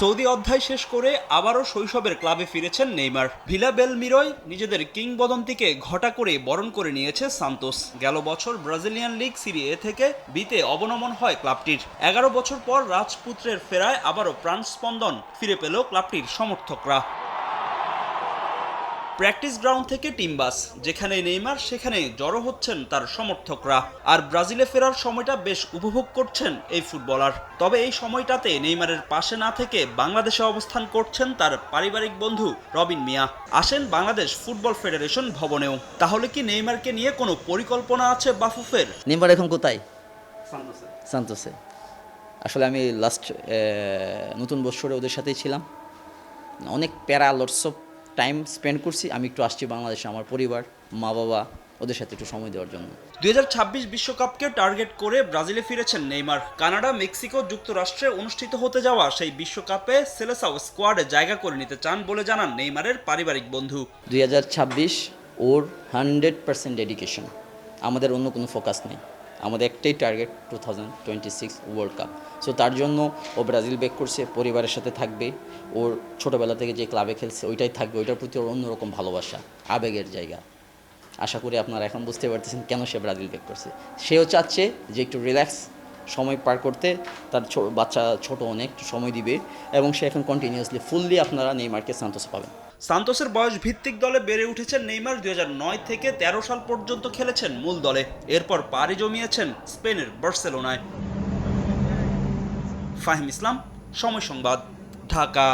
Saudi অধ্যায় শেষ করে আবারও শৈশবের ক্লাবে ফিরেছেন নেইমার। ভিলা বেল মিরয় নিজেদের কিংবদন্তিকে ঘটা করে বরণ করে নিয়েছে সান্তোস। গেল বছর ব্রাজিলিয়ান লিগ সিরি এ থেকে বিতে অবনমন হয় ক্লাবটির। এগারো বছর পর রাজপুত্রের ফেরায় আবারও প্রাণস্পন্দন ফিরে পেল ক্লাবটির সমর্থকরা। প্র্যাকটিস গ্রাউন্ড থেকে টিম বাস যেখানে নেইমার সেখানে জড়ো হচ্ছেন তার সমর্থকরা। আর ব্রাজিলে ফেরার সময়টা বেশ উপভোগ করছেন এই ফুটবলার। তবে এই সময়টাতে নেইমারের পাশে না থেকে বাংলাদেশে অবস্থান করছেন তার পারিবারিক বন্ধু রবিন মিয়া। আসেন বাংলাদেশ ফুটবল ফেডারেশন ভবনেও। তাহলে কি নেইমারকে নিয়ে কোনো পরিকল্পনা আছে বাফুফের? নেইমার এখন কোথায়? সান্তোসে। আসলে আমি লাস্ট নতুন বছরে ওদের সাথেই ছিলাম। অনেক প্যারা লটস অফ টাইম স্পেন্ড করছি আমি একটু আসছি বাংলাদেশে আমার পরিবার মা বাবা ওদের সাথে একটু সময় দেওয়ার জন্য। দুই বিশ্বকাপকে টার্গেট করে ব্রাজিলে ফিরেছেন নেইমার। কানাডা মেক্সিকো যুক্তরাষ্ট্রে অনুষ্ঠিত হতে যাওয়া সেই বিশ্বকাপে সেলেসাও স্কোয়াডে জায়গা করে নিতে চান বলে জানান নেইমারের পারিবারিক বন্ধু। দুই হাজার ছাব্বিশ ওর হান্ড্রেড পার্সেন্ট ডেডিকেশন। আমাদের অন্য কোনো ফোকাস নেই। আমাদের একটাই target two thousand twenty six world cup so তার জন্য ও ব্রাজিল ব্যাক করছে, পরিবারের সাথে থাকবে। ওর ছোটোবেলা থেকে যে ক্লাবে খেলছে, ওইটাই থাকবে। ওইটার প্রতি ওর অন্যরকম ভালোবাসা, আবেগের জায়গা। আশা করি আপনারা এখন বুঝতে পারতেছেন কেন সে ব্রাজিল ব্যাক করছে। সেও চাচ্ছে যে একটু রিল্যাক্স সময় পার করতে তার বাচ্চা ছোট অনেক সময় দিবে এবং সে এখন কন্টিনিউয়াসলি ফুললি আপনারা নেইমারকে সান্তোসে পাবেন। সান্তোসের বয়স ভিত্তিক দলে বেড়ে উঠেছেন নেইমার দুই নয় থেকে তেরো সাল পর্যন্ত খেলেছেন মূল দলে। এরপর পাড়ি জমিয়েছেন স্পেনের বার্সেলোনায়। ফাহিম ইসলাম, সময় সংবাদ, ঢাকা।